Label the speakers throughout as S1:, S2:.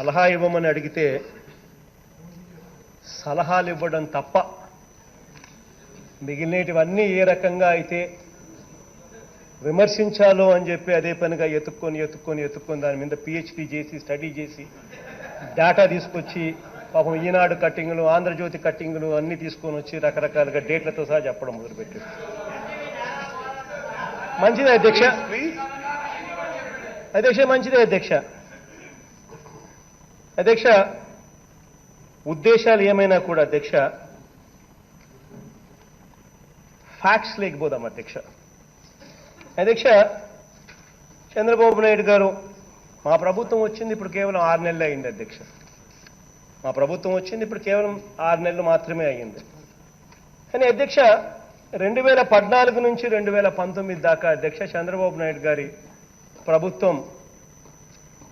S1: సలహా ఇవ్వమని అడిగితే సలహాలు ఇవ్వడం తప్ప మిగిలినటివన్నీ ఏ రకంగా అయితే విమర్శించాలో అని చెప్పి అదే పనిగా ఎత్తుక్కొని ఎత్తుక్కొని ఎత్తుక్కొని దాని మీద పిహెచ్డి చేసి స్టడీ చేసి డేటా తీసుకొచ్చి పాపం ఈనాడు కట్టింగ్లు ఆంధ్రజ్యోతి కట్టింగ్లు అన్ని తీసుకొని వచ్చి రకరకాలుగా డేట్లతో సహా చెప్పడం మొదలుపెట్టారు. మంచిదే అధ్యక్ష. అధ్యక్ష మంచిదే అధ్యక్ష. అధ్యక్ష ఉద్దేశాలు ఏమైనా కూడా అధ్యక్ష? ఫ్యాక్ట్స్ లేకపోదాం అధ్యక్ష. అధ్యక్ష చంద్రబాబు నాయుడు గారు మా ప్రభుత్వం వచ్చింది ఇప్పుడు కేవలం ఆరు నెలలు అయింది అధ్యక్ష. మా ప్రభుత్వం వచ్చింది ఇప్పుడు కేవలం ఆరు నెలలు మాత్రమే అయ్యింది. కానీ అధ్యక్ష రెండు వేల పద్నాలుగు నుంచి రెండు వేల పంతొమ్మిది దాకా అధ్యక్ష చంద్రబాబు నాయుడు గారి ప్రభుత్వం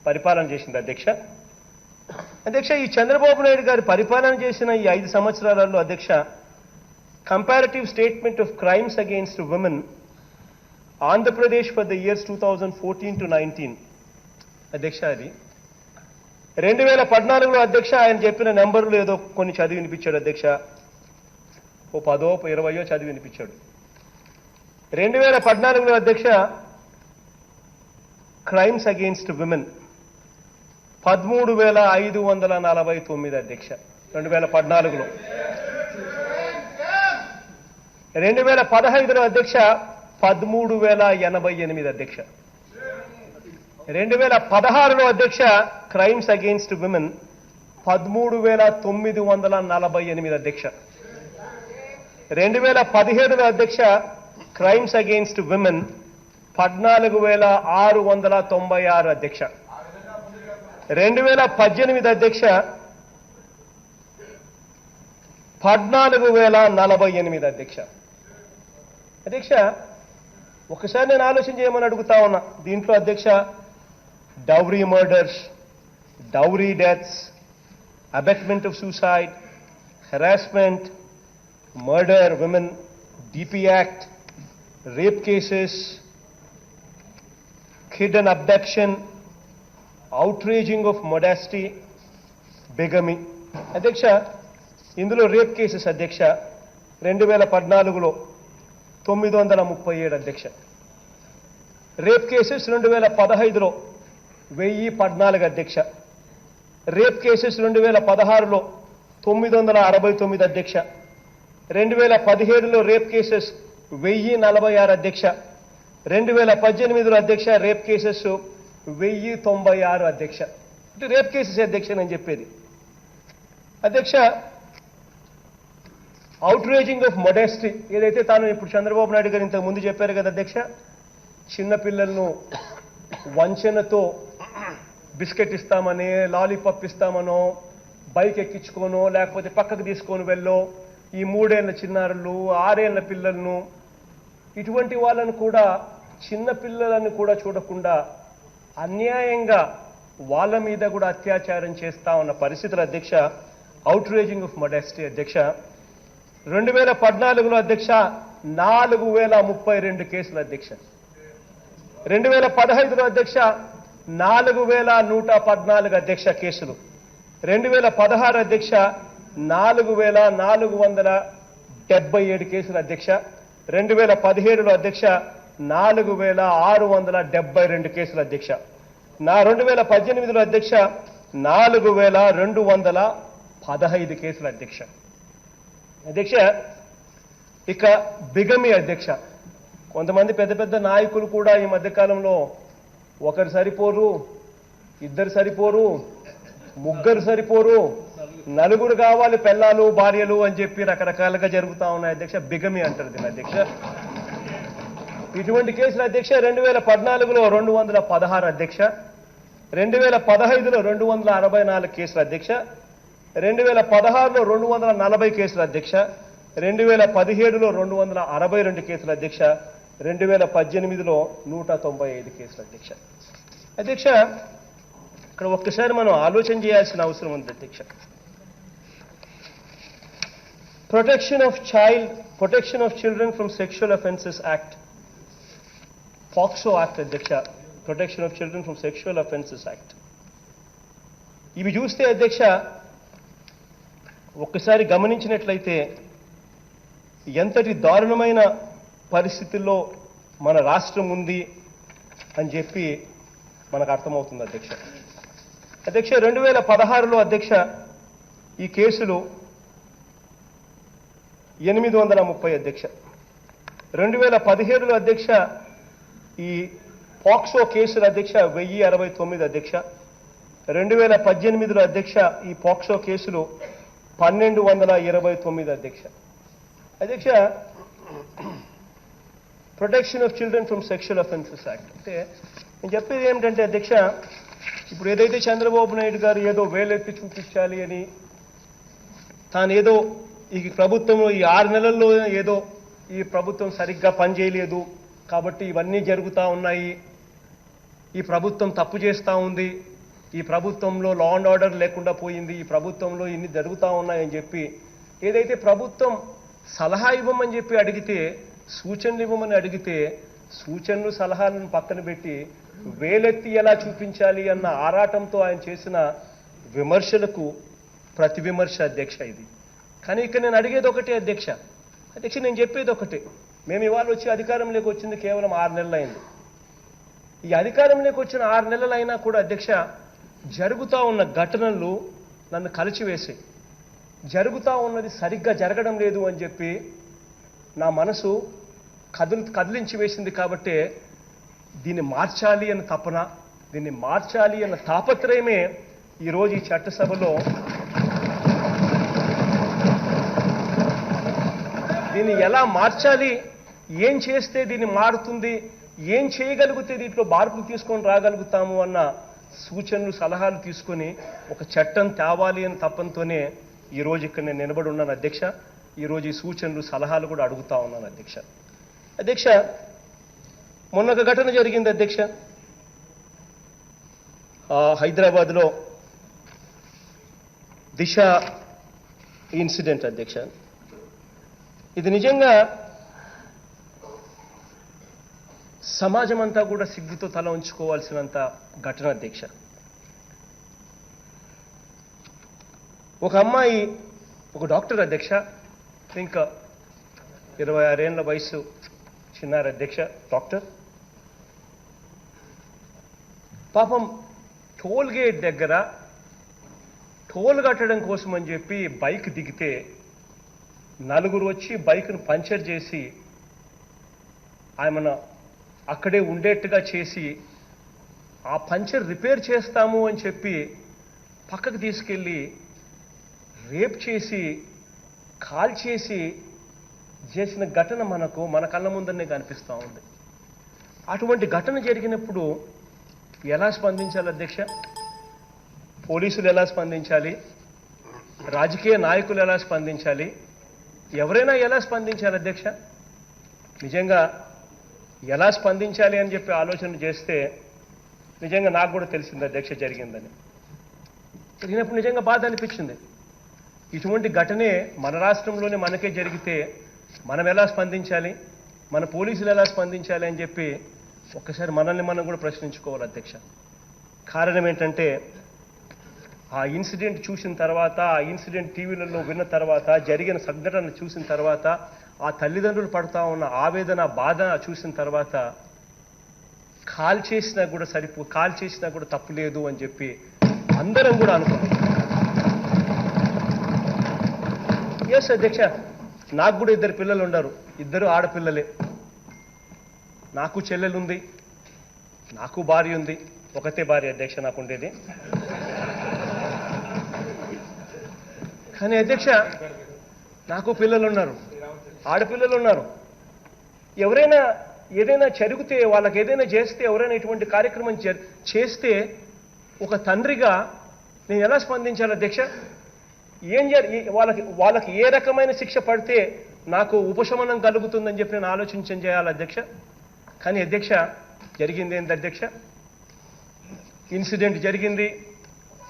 S1: పరిపాలన చేసింది అధ్యక్ష. అధ్యక్ష ఈ చంద్రబాబు నాయుడు గారి పరిపాలన చేసిన ఈ ఐదు సంవత్సరాలలో అధ్యక్ష comparative statement of crimes against women Andhra Pradesh for the years two thousand fourteen to nineteen అధ్యక్ష అది రెండు వేల పద్నాలుగులో అధ్యక్ష ఆయన చెప్పిన నెంబర్లు ఏదో కొన్ని చదివి వినిపించాడు అధ్యక్ష. ఓ పదో ఇరవయో చదివి వినిపించాడు. రెండు వేల పద్నాలుగులో అధ్యక్ష క్రైమ్స్ అగెయిన్స్ట్ విమెన్ పదమూడు వేల ఐదు వందల నలభై తొమ్మిది అధ్యక్ష. రెండు వేల పద్నాలుగులో. రెండు వేల పదహైదులో అధ్యక్ష పదమూడు వేల ఎనభై ఎనిమిది అధ్యక్ష. రెండు వేల పదహారులో అధ్యక్ష క్రైమ్స్ అగెయిన్స్ట్ విమెన్ పదమూడు వేల తొమ్మిది వందల నలభై ఎనిమిది అధ్యక్ష. రెండు వేల పదిహేడులో అధ్యక్ష క్రైమ్స్ అగెయిన్స్ట్ విమెన్ పద్నాలుగు వేల ఆరు వందల తొంభై ఆరు అధ్యక్ష. రెండు వేల పద్దెనిమిది అధ్యక్ష పద్నాలుగు వేల నలభై ఎనిమిది అధ్యక్ష. అధ్యక్ష ఒకసారి నేను ఆలోచన చేయమని అడుగుతా ఉన్నా. దీంట్లో అధ్యక్ష dowry murders dowry deaths abetment of suicide harassment murder women DP act rape cases kid and abduction outraging of modesty bigamy. అధ్యక్ష ఇందులో రేప్ కేసెస్ అధ్యక్ష రెండు వేల పద్నాలుగులో తొమ్మిది వందల ముప్పై ఏడు అధ్యక్ష. రేప్ కేసెస్ రెండు వేల పదహైదులో వెయ్యి పద్నాలుగు అధ్యక్ష. రేప్ కేసెస్ రెండు వేల పదహారులో తొమ్మిది వందల అరవై తొమ్మిది అధ్యక్ష. రెండు వేల పదిహేడులో రేప్ కేసెస్ వెయ్యి నలభై ఆరు అధ్యక్ష. రెండు వేల పద్దెనిమిదిలో అధ్యక్ష రేప్ కేసెస్ వెయ్యి తొంభై ఆరు అధ్యక్ష. అంటే రేప్ కేసెస్ అధ్యక్ష అని చెప్పేది. అధ్యక్ష అవుట్రేజింగ్ ఆఫ్ మొడెస్టీ ఏదైతే తాను ఇప్పుడు చంద్రబాబు నాయుడు గారు ఇంతకు ముందు చెప్పారు కదా అధ్యక్ష చిన్నపిల్లలను వంచనతో బిస్కెట్ ఇస్తామని లాలీపాప్ ఇస్తామనో బైక్ ఎక్కించుకోనో లేకపోతే పక్కకు తీసుకొని వెళ్ళో ఈ మూడేళ్ళ చిన్నారులు ఆరేళ్ళ పిల్లలను ఇటువంటి వాళ్ళను కూడా చిన్న పిల్లలను కూడా చూడకుండా అన్యాయంగా వాళ్ళ మీద కూడా అత్యాచారం చేస్తా ఉన్న పరిస్థితుల అధ్యక్ష అవుట్రేజింగ్ ఆఫ్ మొడెస్టీ అధ్యక్ష రెండు వేల పద్నాలుగులో అధ్యక్ష నాలుగు వేల ముప్పై రెండు కేసులు అధ్యక్ష. రెండు వేల పదహైదులో అధ్యక్ష నాలుగు వేల నూట పద్నాలుగు అధ్యక్ష కేసులు. రెండు వేల పదహారు అధ్యక్ష నాలుగు వేల నాలుగు వందల డెబ్బై ఏడు కేసులు అధ్యక్ష. రెండు వేల పదిహేడులో అధ్యక్ష నాలుగు వేల ఆరు వందల డెబ్బై రెండు కేసులు అధ్యక్ష. నా రెండు వేల పద్దెనిమిదిలో అధ్యక్ష నాలుగు వేల రెండు వందల పదహైదు కేసులు అధ్యక్ష. అధ్యక్ష ఇక బిగమి అధ్యక్ష. కొంతమంది పెద్ద పెద్ద నాయకులు కూడా ఈ మధ్యకాలంలో ఒకరు సరిపోరు ఇద్దరు సరిపోరు ముగ్గురు సరిపోరు నలుగురు కావాలి పెళ్ళాలు భార్యలు అని చెప్పి రకరకాలుగా జరుగుతా ఉన్నాయి అధ్యక్ష. బిగమి అంటారు దీని అధ్యక్ష. ఇటువంటి కేసులు అధ్యక్ష రెండు వేల పద్నాలుగులో రెండు వందల పదహారు అధ్యక్ష రెండు వేల పదహైదులో రెండు వందల అరవై నాలుగు కేసులు అధ్యక్ష రెండు వేల పదహారులో రెండు వందల నలభై కేసులు అధ్యక్ష రెండు వేల పదిహేడులో రెండు వందల అరవై రెండు కేసులు అధ్యక్ష రెండు వేల పద్దెనిమిదిలో నూట తొంభై ఐదు కేసులు అధ్యక్ష. అధ్యక్ష ఇక్కడ ఒక్కసారి మనం ఆలోచన చేయాల్సిన అవసరం ఉంది అధ్యక్ష. Protection of child protection of children from sexual offences act POCSO act అధ్యక్ష protection of children from sexual offences act ఇవి చూస్తే అధ్యక్ష ఒక్కసారి గమనించినట్లయితే ఎంతటి దారుణమైన పరిస్థితుల్లో మన రాష్ట్రం ఉంది అని చెప్పి మనకు అర్థమవుతుంది అధ్యక్ష. అధ్యక్ష రెండు వేల పదహారులో అధ్యక్ష ఈ కేసులు ఎనిమిది వందల ముప్పై అధ్యక్ష. రెండు వేల పదిహేడులో అధ్యక్ష ఈ పాక్సో కేసుల అధ్యక్ష వెయ్యి అరవై తొమ్మిది అధ్యక్ష రెండు వేల పద్దెనిమిదిలో అధ్యక్ష ఈ పాక్సో కేసులు పన్నెండు వందల ఇరవై తొమ్మిది అధ్యక్ష. అధ్యక్ష protection of children from sexual offences act. అంటే నేను చెప్పేది ఏమిటంటే అధ్యక్ష ఇప్పుడు ఏదైతే చంద్రబాబు నాయుడు గారు ఏదో వేలెత్తి చూపించాలి అని తాను ఏదో ఈ ప్రభుత్వంలో ఈ ఆరు నెలల్లో ఏదో ఈ ప్రభుత్వం సరిగ్గా పనిచేయలేదు కాబట్టి ఇవన్నీ జరుగుతూ ఉన్నాయి. ఈ ప్రభుత్వం తప్పు చేస్తూ ఉంది. ఈ ప్రభుత్వంలో లా అండ్ ఆర్డర్ లేకుండా పోయింది. ఈ ప్రభుత్వంలో ఇన్ని జరుగుతూ ఉన్నాయని చెప్పి ఏదైతే ప్రభుత్వం సలహా ఇవ్వమని చెప్పి అడిగితే సూచనలు ఇవ్వమని అడిగితే సూచనలు సలహాలను పక్కన పెట్టి వేలెత్తి ఎలా చూపించాలి అన్న ఆరాటంతో ఆయన చేసిన విమర్శలకు ప్రతి విమర్శ అధ్యక్ష ఇది. కానీ ఇక్కడ నేను అడిగేది ఒకటే అధ్యక్ష. అధ్యక్ష నేను చెప్పేది ఒకటే. మేము ఇవాళ వచ్చి అధికారంలోకి వచ్చింది కేవలం ఆరు నెలలు అయింది ఈ అధికారంలోకి వచ్చిన ఆరు నెలలైనా కూడా అధ్యక్ష జరుగుతూ ఉన్న ఘటనలు నన్ను కలిచివేసాయి జరుగుతూ ఉన్నది సరిగ్గా జరగడం లేదు అని చెప్పి నా మనసు కదులు కదిలించి వేసింది కాబట్టే దీన్ని మార్చాలి అన్న తపన దీన్ని మార్చాలి అన్న తాపత్రయమే ఈరోజు ఈ చట్టసభలో దీన్ని ఎలా మార్చాలి ఏం చేస్తే దీన్ని మారుతుంది? ఏం చేయగలిగితే దీంట్లో మార్పులు తీసుకొని రాగలుగుతాము అన్న సూచనలు సలహాలు తీసుకొని ఒక చట్టం తేవాలి అని తప్పంతోనే ఈరోజు ఇక్కడ నేను నిలబడి ఉన్నాను అధ్యక్ష. ఈరోజు ఈ సూచనలు సలహాలు కూడా అడుగుతా ఉన్నాను అధ్యక్ష. అధ్యక్ష మొన్న ఒక ఘటన జరిగింది అధ్యక్ష. హైదరాబాద్లో దిశ ఇన్సిడెంట్ అధ్యక్ష. ఇది నిజంగా సమాజం అంతా కూడా సిగ్గుతో తల ఉంచుకోవాల్సినంత ఘటన అధ్యక్ష ఒక అమ్మాయి ఒక డాక్టర్ అధ్యక్ష ఇంకా ఇరవై ఆరేళ్ళ వయసు చిన్నారు అధ్యక్ష డాక్టర్. పాపం టోల్ గేట్ దగ్గర టోల్ కట్టడం కోసం అని చెప్పి బైక్ దిగితే నలుగురు వచ్చి బైక్ను పంచర్ చేసి ఆమెను అక్కడే ఉండేట్టుగా చేసి ఆ పంచర్ రిపేర్ చేస్తాము అని చెప్పి పక్కకు తీసుకెళ్ళి రేప్ చేసి కాల్ చేసి చేసిన ఘటన మనకు మన కళ్ళ ముందరనే కనిపిస్తూ ఉంది. అటువంటి ఘటన జరిగినప్పుడు ఎలా స్పందించాలి అధ్యక్ష? పోలీసులు ఎలా స్పందించాలి? రాజకీయ నాయకులు ఎలా స్పందించాలి? ఎవరైనా ఎలా స్పందించాలి అధ్యక్ష? నిజంగా ఎలా స్పందించాలి అని చెప్పి ఆలోచన చేస్తే నిజంగా నాకు కూడా తెలిసింది అధ్యక్ష జరిగిందని. జరిగినప్పుడు నిజంగా బాధ అనిపించింది. ఇటువంటి ఘటనే మన రాష్ట్రంలోనే మనకే జరిగితే మనం ఎలా స్పందించాలి? మన పోలీసులు ఎలా స్పందించాలి అని చెప్పి ఒక్కసారి మనల్ని మనం కూడా ప్రశ్నించుకోవాలి అధ్యక్ష. కారణం ఏంటంటే ఆ ఇన్సిడెంట్ చూసిన తర్వాత ఆ ఇన్సిడెంట్ టీవీలలో విన్న తర్వాత జరిగిన సంఘటన చూసిన తర్వాత ఆ తల్లిదండ్రులు పడతా ఉన్న ఆవేదన బాధ చూసిన తర్వాత కాల్ చేసినా కూడా సరిపో కాల్ చేసినా కూడా తప్పు లేదు అని చెప్పి అందరం కూడా అనుకున్నాం. ఎస్ అధ్యక్ష నాకు కూడా ఇద్దరు పిల్లలు ఉన్నారు. ఇద్దరు ఆడపిల్లలే. నాకు చెల్లెలుంది నాకు భార్య ఉంది. ఒకతే భార్య అధ్యక్ష నాకు ఉండేది. కానీ అధ్యక్ష నాకు పిల్లలు ఉన్నారు. ఆడపిల్లలు ఉన్నారు. ఎవరైనా ఏదైనా జరిగితే వాళ్ళకి ఏదైనా చేస్తే ఎవరైనా ఇటువంటి కార్యక్రమం చే- చేస్తే ఒక తండ్రిగా నేను ఎలా స్పందించాలి అధ్యక్ష? ఏం జరి వాళ్ళకి వాళ్ళకి ఏ రకమైన శిక్ష పడితే నాకు ఉపశమనం కలుగుతుందని చెప్పి నేను ఆలోచించం చేయాలి అధ్యక్ష. కానీ అధ్యక్ష జరిగింది ఏంటి అధ్యక్ష? ఇన్సిడెంట్ జరిగింది.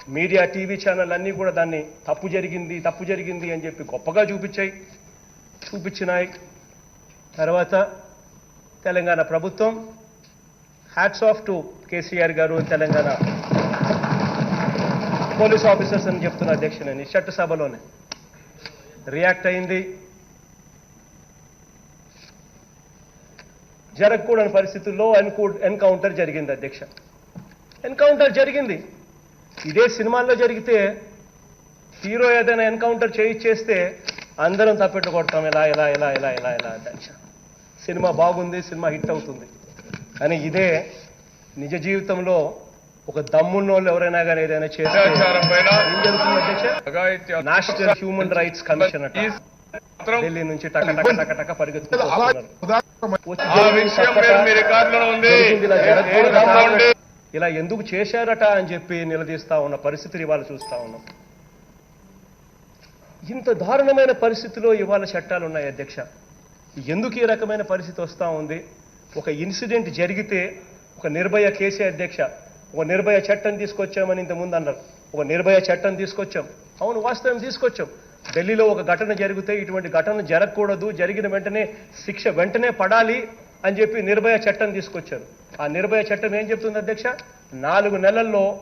S1: మీడియా టీవీ ఛానల్ అన్నీ కూడా దాన్ని తప్పు జరిగింది తప్పు జరిగింది అని చెప్పి గొప్పగా చూపించాయి. చూపించినాయి. తర్వాత తెలంగాణ ప్రభుత్వం హ్యాట్స్ ఆఫ్ టు కేసీఆర్ గారు తెలంగాణ పోలీస్ ఆఫీసర్స్ అని చెప్తున్న అధ్యక్షులని నేను సభలోనే చట్టసభలోనే. రియాక్ట్ అయింది. జరగకూడని పరిస్థితుల్లో ఎన్కూ ఎన్కౌంటర్ జరిగింది అధ్యక్ష. ఎన్కౌంటర్ జరిగింది. ఇదే సినిమాల్లో జరిగితే హీరో ఏదైనా ఎన్కౌంటర్ చేయిచ్చేస్తే అందరం తప్పెట్టు కొడతాం ఇలా ఇలా ఇలా ఇలా ఇలా ఇలా అధ్యక్ష సినిమా బాగుంది సినిమా హిట్ అవుతుంది. కానీ ఇదే నిజ జీవితంలో ఒక దమ్మున్నోళ్ళు ఎవరైనా కానీ ఏదైనా నేషనల్ హ్యూమన్ రైట్స్ కమిషన్ అట. ఢిల్లీ నుంచి టక టక టక టక
S2: ఉండి.
S1: ఇలా ఎందుకు చేశారట అని చెప్పి నిలదీస్తా ఉన్న పరిస్థితిని ఇవాళ చూస్తా ఉన్నాం. ఇంత దారుణమైన పరిస్థితిలో ఇవాళ చట్టాలు ఉన్నాయి అధ్యక్ష. ఎందుకు ఈ రకమైన పరిస్థితి వస్తూ ఉంది? ఒక ఇన్సిడెంట్ జరిగితే ఒక నిర్భయ కేసే అధ్యక్ష. ఒక నిర్భయ చట్టం తీసుకొచ్చామని ఇంతకుముందు అన్నారు. ఒక నిర్భయ చట్టం తీసుకొచ్చాం. అవును వాస్తవం తీసుకొచ్చాం. ఢిల్లీలో ఒక ఘటన జరిగితే ఇటువంటి ఘటన జరగకూడదు. జరిగిన వెంటనే శిక్ష వెంటనే పడాలి అని చెప్పి నిర్భయ చట్టం తీసుకొచ్చారు. ఆ నిర్భయ చట్టం ఏం చెప్తుంది అధ్యక్ష? నాలుగు నెలల్లో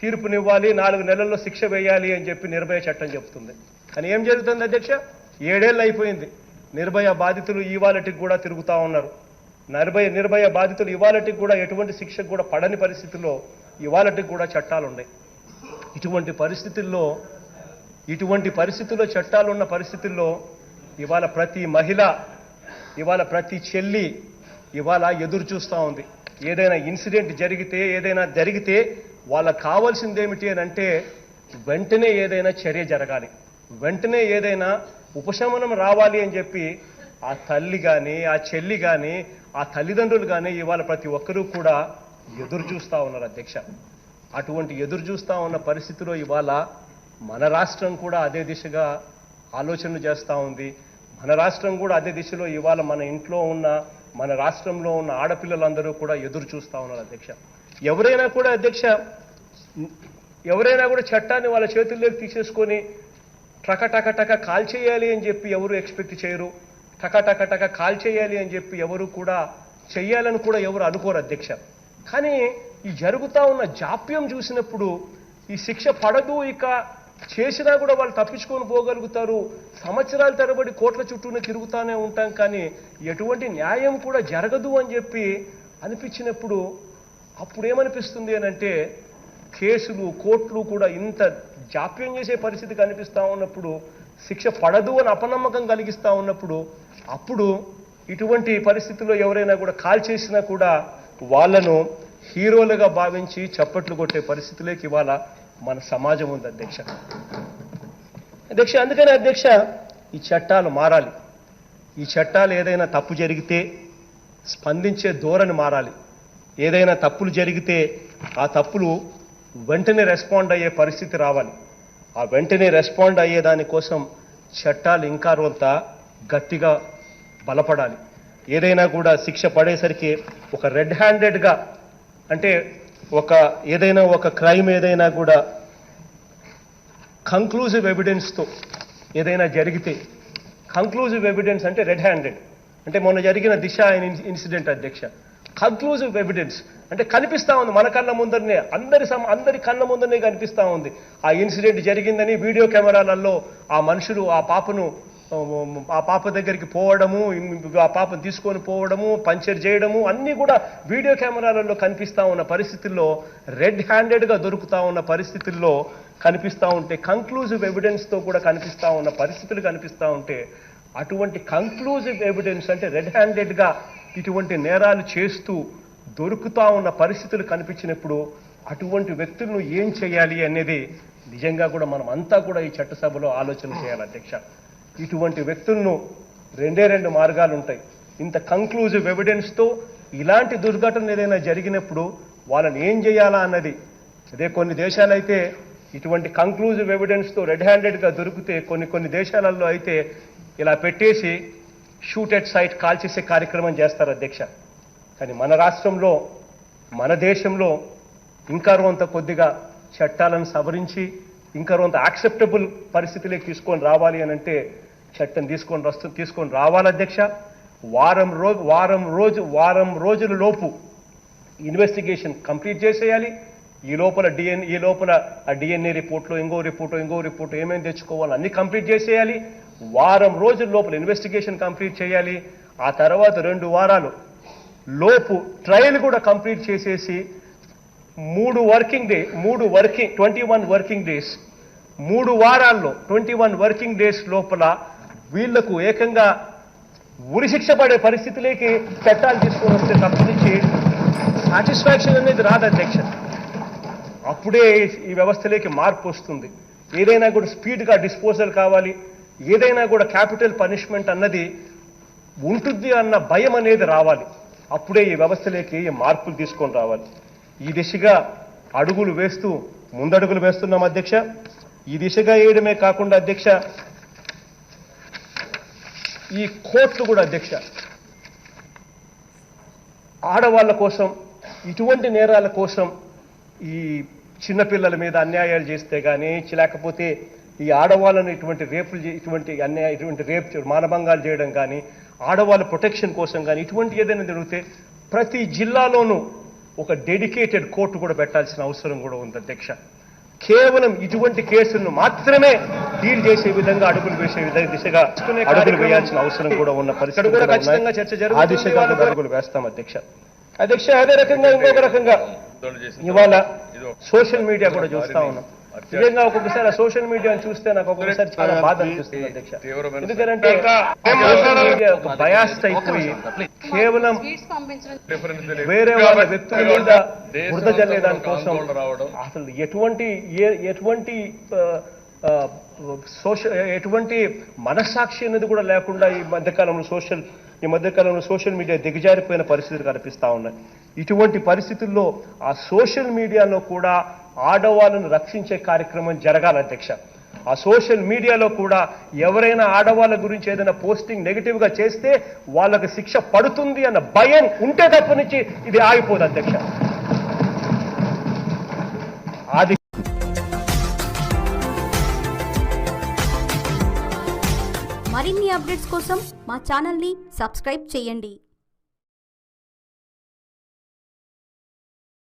S1: తీర్పునివ్వాలి నాలుగు నెలల్లో శిక్ష వేయాలి అని చెప్పి నిర్భయ చట్టం చెప్తుంది. కానీ ఏం జరుగుతుంది అధ్యక్ష? ఏడేళ్ళు అయిపోయింది. నిర్భయ బాధితులు ఇవాళటికి కూడా తిరుగుతూ ఉన్నారు. నిర్భయ నిర్భయ బాధితులు ఇవాళటికి కూడా ఎటువంటి శిక్షకు కూడా పడని పరిస్థితుల్లో ఇవాళటికి కూడా చట్టాలు ఉన్నాయి ఇటువంటి పరిస్థితుల్లో ఇటువంటి పరిస్థితుల్లో చట్టాలు ఉన్న పరిస్థితుల్లో ఇవాళ ప్రతి మహిళ ఇవాళ ప్రతి చెల్లి ఇవాళ ఎదురు చూస్తూ ఉంది. ఏదైనా ఇన్సిడెంట్ జరిగితే ఏదైనా జరిగితే వాళ్ళకు కావాల్సింది ఏమిటి అని అంటే వెంటనే ఏదైనా చర్య జరగాలి. వెంటనే ఏదైనా ఉపశమనం రావాలి అని చెప్పి ఆ తల్లి కానీ ఆ చెల్లి కానీ ఆ తల్లిదండ్రులు కానీ ఇవాళ ప్రతి ఒక్కరూ కూడా ఎదురు చూస్తూ ఉన్నారు అధ్యక్ష. అటువంటి ఎదురు చూస్తూ ఉన్న పరిస్థితిలో ఇవాళ మన రాష్ట్రం కూడా అదే దిశగా ఆలోచనలు చేస్తూ ఉంది. మన రాష్ట్రం కూడా అదే దిశలో ఇవాళ మన ఇంట్లో ఉన్న మన రాష్ట్రంలో ఉన్న ఆడపిల్లలందరూ కూడా ఎదురు చూస్తూ ఉన్నారు అధ్యక్ష. ఎవరైనా కూడా అధ్యక్ష ఎవరైనా కూడా చట్టాన్ని వాళ్ళ చేతుల్లోకి తీసేసుకొని టక టక టక కాల్ చేయాలి అని చెప్పి ఎవరు ఎక్స్పెక్ట్ చేయరు. టక టక టక కాల్ చేయాలి అని చెప్పి ఎవరు కూడా చెయ్యాలని కూడా ఎవరు అనుకోరు అధ్యక్ష. కానీ ఈ జరుగుతూ ఉన్న జాప్యం చూసినప్పుడు ఈ శిక్ష పడదు ఇక చేసినా కూడా వాళ్ళు తప్పించుకొని పోగలుగుతారు. సంవత్సరాల తరబడి కోట్ల చుట్టూనే తిరుగుతూనే ఉంటాం కానీ ఎటువంటి న్యాయం కూడా జరగదు అని చెప్పి అనిపించినప్పుడు అప్పుడు ఏమనిపిస్తుంది అని అంటే కేసులు కోర్టులు కూడా ఇంత జాప్యం చేసే పరిస్థితి కనిపిస్తా ఉన్నప్పుడు శిక్ష పడదు అని అపనమ్మకం కలిగిస్తూ ఉన్నప్పుడు అప్పుడు ఇటువంటి పరిస్థితుల్లో ఎవరైనా కూడా కాల్ చేసినా కూడా వాళ్ళను హీరోలుగా భావించి చప్పట్లు కొట్టే పరిస్థితిలోకి ఇవాళ మన సమాజం ఉంది అధ్యక్ష. అధ్యక్ష అందుకని అధ్యక్ష ఈ చట్టాలు మారాలి. ఈ చట్టాలు ఏదైనా తప్పు జరిగితే స్పందించే ధోరణి మారాలి. ఏదైనా తప్పులు జరిగితే ఆ తప్పులు వెంటనే రెస్పాండ్ అయ్యే పరిస్థితి రావాలి. ఆ వెంటనే రెస్పాండ్ అయ్యే దానికోసం చట్టాలు ఇంకా కొంత గట్టిగా బలపడాలి. ఏదైనా కూడా శిక్ష పడేసరికి ఒక రెడ్ హ్యాండెడ్గా అంటే ఒక ఏదైనా ఒక క్రైమ్ ఏదైనా కూడా కంక్లూజివ్ ఎవిడెన్స్తో ఏదైనా జరిగితే కంక్లూజివ్ ఎవిడెన్స్ అంటే రెడ్ హ్యాండెడ్ అంటే మొన్న జరిగిన దిశ ఇన్సిడెంట్ అధ్యక్ష. కన్క్లూజివ్ ఎవిడెన్స్ అంటే కనిపిస్తూ ఉంది మన కళ్ళ ముందరనే అందరి సమ అందరి కళ్ళ ముందరనే కనిపిస్తా ఉంది. ఆ ఇన్సిడెంట్ జరిగిందని వీడియో కెమెరాలలో ఆ మనుషులు ఆ పాపను ఆ పాప దగ్గరికి పోవడము ఆ పాపను తీసుకొని పోవడము పంచర్ చేయడము అన్నీ కూడా వీడియో కెమెరాలలో కనిపిస్తా ఉన్న పరిస్థితుల్లో రెడ్ హ్యాండెడ్గా దొరుకుతూ ఉన్న పరిస్థితుల్లో కనిపిస్తా ఉంటే కంక్లూజివ్ ఎవిడెన్స్తో కూడా కనిపిస్తా ఉన్న పరిస్థితులు కనిపిస్తా ఉంటే అటువంటి కంక్లూజివ్ ఎవిడెన్స్ అంటే రెడ్ హ్యాండెడ్గా ఇటువంటి నేరాలు చేస్తూ దొరుకుతా ఉన్న పరిస్థితులు కనిపించినప్పుడు అటువంటి వ్యక్తులను ఏం చేయాలి అనేది నిజంగా కూడా మనం అంతా కూడా ఈ చట్టసభలో ఆలోచన చేయాలి అధ్యక్ష. ఇటువంటి వ్యక్తులను రెండే రెండు మార్గాలు ఉంటాయి. ఇంత కంక్లూజివ్ ఎవిడెన్స్తో ఇలాంటి దుర్ఘటన ఏదైనా జరిగినప్పుడు వాళ్ళని ఏం చేయాలా అన్నది. అదే కొన్ని దేశాలైతే ఇటువంటి కంక్లూజివ్ ఎవిడెన్స్తో రెడ్ హ్యాండెడ్గా దొరికితే కొన్ని కొన్ని దేశాలలో అయితే ఇలా పెట్టేసి షూట్ ఎట్ సైట్ కాల్చేసే కార్యక్రమం చేస్తారు అధ్యక్ష. కానీ మన రాష్ట్రంలో మన దేశంలో ఇంకా కొంత కొద్దిగా చట్టాలను సవరించి ఇంకా కొంత యాక్సెప్టబుల్ పరిస్థితిలోకి తీసుకొని రావాలి అని అంటే చట్టం తీసుకొని వస్తు తీసుకొని రావాలి అధ్యక్ష. వారం రోజు వారం రోజు వారం రోజుల లోపు ఇన్వెస్టిగేషన్ కంప్లీట్ చేసేయాలి. ఈ లోపల డిఎన్ ఈ లోపల ఆ డిఎన్ఏ రిపోర్ట్లో ఇంకో రిపోర్ట్ ఇంకో రిపోర్ట్ ఏమేమి తెచ్చుకోవాలి అన్ని కంప్లీట్ చేసేయాలి. వారం రోజుల లోపల ఇన్వెస్టిగేషన్ కంప్లీట్ చేయాలి. ఆ తర్వాత రెండు వారాలు లోపు ట్రయల్ కూడా కంప్లీట్ చేసేసి మూడు వర్కింగ్ డే మూడు working twenty one working days మూడు వారాల్లో ట్వంటీ వన్ వర్కింగ్ డేస్ లోపల వీళ్ళకు ఏకంగా ఉరిశిక్ష పడే పరిస్థితులకి చట్టాలు తీసుకొని వస్తే నుంచి సాటిస్ఫాక్షన్ అనేది రాదు అధ్యక్ష. అప్పుడే ఈ వ్యవస్థలోకి మార్పు వస్తుంది. ఏదైనా కూడా స్పీడ్గా డిస్పోజల్ కావాలి. ఏదైనా కూడా క్యాపిటల్ పనిష్మెంట్ అన్నది ఉంటుంది అన్న భయం అనేది రావాలి. అప్పుడే ఈ వ్యవస్థలోకి మార్పులు తీసుకొని రావాలి. ఈ దిశగా అడుగులు వేస్తూ ముందడుగులు వేస్తున్నాం అధ్యక్ష. ఈ దిశగా వేయడమే కాకుండా అధ్యక్ష ఈ కోర్టు కూడా అధ్యక్ష. ఆడవాళ్ళ కోసం ఇటువంటి నేరాల కోసం ఈ చిన్నపిల్లల మీద అన్యాయాలు చేస్తే కానీ లేకపోతే ఈ ఆడవాళ్ళను ఇటువంటి రేపులు ఇటువంటి అన్యాయ ఇటువంటి రేప్ మానభంగాలు చేయడం కానీ ఆడవాళ్ళ ప్రొటెక్షన్ కోసం కానీ ఇటువంటి ఏదైనా జరిగితే ప్రతి జిల్లాలోనూ ఒక డెడికేటెడ్ కోర్టు కూడా పెట్టాల్సిన అవసరం కూడా ఉంది అధ్యక్ష. కేవలం ఇటువంటి కేసులను మాత్రమే డీల్ చేసే విధంగా అడుగులు వేసే విధంగా దిశగా అడుగులు వేయాల్సిన అవసరం కూడా ఉన్న పరిస్థితి కూడా ఖచ్చితంగా చర్చ జరుగుతుంది. ఆ దిశగా అడుగులు వేస్తాం అధ్యక్ష. అధ్యక్ష అదే రకంగా ఇంకొక రకంగా ఇవాళ సోషల్ మీడియా కూడా చూస్తా ఉన్నాం. నిజంగా ఒక్కొక్కసారి సోషల్ మీడియాని చూస్తే నాకు ఒక్కొక్కసారి చాలా బాధ అనిపిస్తుంది అధ్యక్ష. ఎందుకంటే ఒక బయాస్ట్ అయిపోయి కేవలం. వేరే వాళ్ళ వ్యక్తుల మీద బురద జల్లే దానికోసం అసలు ఎటువంటి ఎటువంటి సోషల్ ఎటువంటి మనస్సాక్షి అనేది కూడా లేకుండా ఈ మధ్యకాలంలో సోషల్ ఈ మధ్యకాలంలో సోషల్ మీడియా దిగజారిపోయిన పరిస్థితులు కనిపిస్తా ఉన్నాయి. ఇటువంటి పరిస్థితుల్లో ఆ సోషల్ మీడియాలో కూడా ఆడవాళ్ళను రక్షించే కార్యక్రమం జరగాలి అధ్యక్ష. ఆ సోషల్ మీడియాలో కూడా ఎవరైనా ఆడవాళ్ళ గురించి ఏదైనా పోస్టింగ్ నెగిటివ్గా చేస్తే వాళ్ళకి శిక్ష పడుతుంది అన్న భయం ఉంటే తప్ప నుంచి ఇది ఆగిపోదు అధ్యక్ష. అది
S3: మరిన్ని అప్డేట్స్ కోసం మా ఛానల్ని సబ్స్క్రైబ్ చేయండి.